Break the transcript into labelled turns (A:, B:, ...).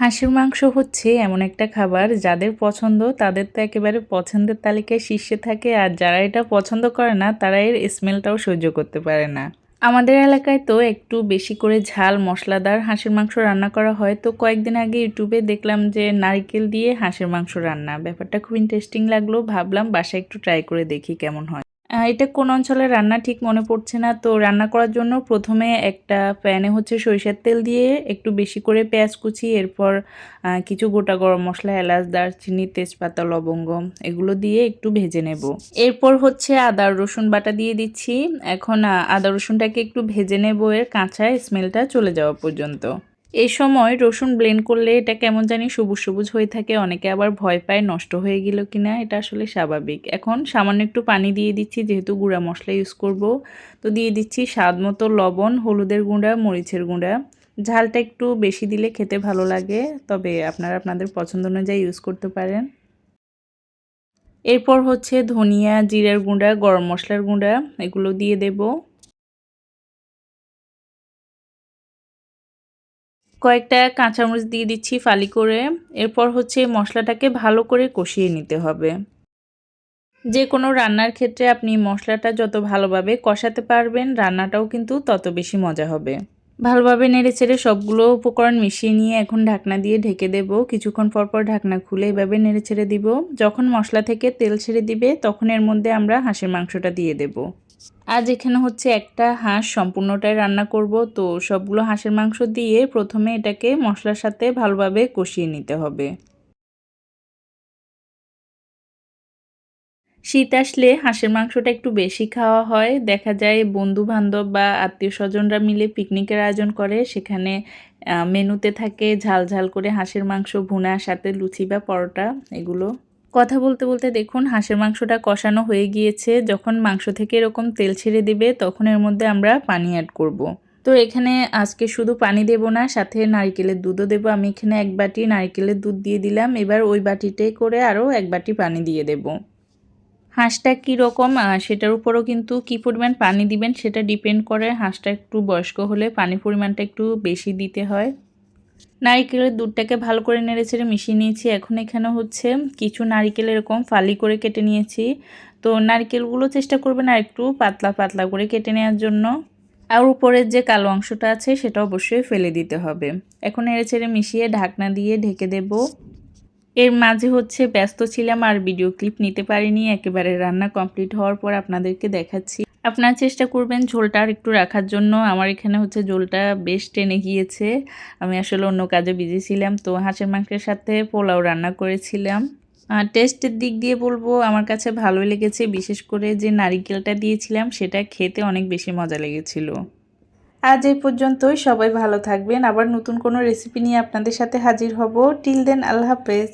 A: হাঁসের মাংস হচ্ছে এমন একটা খাবার যাদের পছন্দ, তাদের তো একেবারে পছন্দের তালিকায় শীর্ষে থাকে আর যারা এটা পছন্দ করে না, তারা এর স্মেলটাও সহ্য করতে পারে না। আমাদের এলাকায় তো একটু বেশি করে ঝাল, মশলাদার হাঁসের মাংস রান্না করা হয়। তো কয়েকদিন আগে ইউটিউবে দেখলাম যে নারকেল দিয়ে হাঁসের মাংস রান্না। ব্যাপারটা খুব ইন্টারেস্টিং লাগল, ভাবলাম বাসায় একটু ট্রাই করে দেখি কেমন হয়। এটা কোন অঞ্চলের রান্না ঠিক মনে পড়ছে না। তো রান্না করার জন্য প্রথমে একটা প্যানে হচ্ছে সরিষার তেল দিয়ে একটু বেশি করে পেঁয়াজ কুচি, এরপর কিছু গোটা গরম মশলা, এলাচ, দারচিনি, তেজপাতা, লবঙ্গ এগুলো দিয়ে একটু ভেজে নেব। এরপর হচ্ছে আদা, রসুন বাটা দিয়ে দিচ্ছি। এখন আদা রসুনটাকে একটু ভেজে নেব, এর কাঁচা স্মেলটা চলে যাওয়া পর্যন্ত। এই সময় রসুন ব্লেন্ড করলে এটা কেমন জানি সবুজ সবুজ হয়ে থাকে, অনেকে আবার ভয় পায় নষ্ট হয়ে গেল কিনা, এটা আসলে স্বাভাবিক। এখন সামান্য একটু পানি দিয়ে দিচ্ছি, যেহেতু গুঁড়া মশলা ইউজ করব। তো দিয়ে দিচ্ছি স্বাদ মতো লবণ, হলুদের গুঁড়া, মরিচের গুঁড়া। ঝালটা একটু বেশি দিলে খেতে ভালো লাগে, তবে আপনারা আপনাদের পছন্দ অনুযায়ী ইউজ করতে পারেন। এরপর হচ্ছে ধনিয়া, জিরার গুঁড়া, গরম মশলার গুঁড়া, এগুলো দিয়ে দেবো। কয়েকটা কাঁচামরিচ দিয়ে দিচ্ছি ফালি করে। এরপর হচ্ছে মশলাটাকে ভালো করে কষিয়ে নিতে হবে। যে কোনো রান্নার ক্ষেত্রে আপনি মশলাটা যত ভালোভাবে কষাতে পারবেন, রান্নাটাও কিন্তু তত বেশি মজা হবে। ভালোভাবে নেড়ে চেড়ে সবগুলো উপকরণ মিশিয়ে নিয়ে এখন ঢাকনা দিয়ে ঢেকে দেব। কিছুক্ষণ পর পর ঢাকনা খুলে এভাবে নেড়ে ছেড়ে দিব। যখন মশলা থেকে তেল ছেড়ে দিবে, তখন এর মধ্যে আমরা হাঁসের মাংসটা দিয়ে দেব। আজ এখানে হচ্ছে একটা হাঁস সম্পূর্ণটাই রান্না করব। তো সবগুলো হাঁসের মাংস দিয়ে প্রথমে এটাকে মশলার সাথে ভালোভাবে কষিয়ে নিতে হবে। শীত আসলে হাঁসের মাংসটা একটু বেশি খাওয়া হয়। দেখা যায় বন্ধু বান্ধব বা আত্মীয় স্বজনরা মিলে পিকনিকের আয়োজন করে। সেখানে মেনুতে থাকে ঝাল ঝাল করে হাঁসের মাংস ভুনা সাথে লুচি বা পরোটা, এগুলো কথা বলতে বলতে দেখুন, হাঁসের মাংসটা কষানো হয়ে গিয়েছে। যখন মাংস থেকে এরকম তেল ছেড়ে দেবে, তখন এর মধ্যে আমরা পানি অ্যাড করব। তো এখানে আজকে শুধু পানি দেব না, সাথে নারকেলের দুধও দেবো। আমি এখানে এক বাটি নারকেলের দুধ দিয়ে দিলাম। এবার ওই বাটিতে করে আরও এক বাটি পানি দিয়ে দেব। হাঁসটা কীরকম সেটার উপরও কিন্তু কী পরিমাণ পানি দিবেন, সেটা ডিপেন্ড করে। হাঁসটা একটু বয়স্ক হলে পানির পরিমাণটা একটু বেশি দিতে হয়। নারিকেলের দুধটাকে ভালো করে নেড়ে ছেড়ে মিশিয়ে নিয়েছি। এখন এখানে হচ্ছে কিছু নারিকেল এরকম ফালি করে কেটে নিয়েছি। তো নারিকেলগুলো চেষ্টা করবেন আর একটু পাতলা পাতলা করে কেটে নেওয়ার জন্য। আর উপরের যে কালো অংশটা আছে সেটা অবশ্যই ফেলে দিতে হবে। এখন এড়ে ছেড়ে মিশিয়ে ঢাকনা দিয়ে ঢেকে দেব। এর মাঝে হচ্ছে ব্যস্ত ছিলাম আর ভিডিও ক্লিপ নিতে পারিনি। একেবারে রান্না কমপ্লিট হওয়ার পর আপনাদেরকে দেখাচ্ছি। আপনার চেষ্টা করবেন ঝোলটা আর একটু রাখার জন্য। আমার এখানে হচ্ছে ঝোলটা বেশ টেনে গিয়েছে। আমি আসলে অন্য কাজে বিজি ছিলাম, তো হাঁসের মাংসের সাথে পোলাও রান্না করেছিলাম। টেস্টের দিক দিয়ে বলব, আমার কাছে ভালোই লেগেছে। বিশেষ করে যে নারিকেলটা দিয়েছিলাম, সেটা খেতে অনেক বেশি মজা লেগেছিল। আজ এই পর্যন্তই। সবাই ভালো থাকবেন। আবার নতুন কোনো রেসিপি নিয়ে আপনাদের সাথে হাজির হব। টিল দেন আল্লাহ হাফেজ।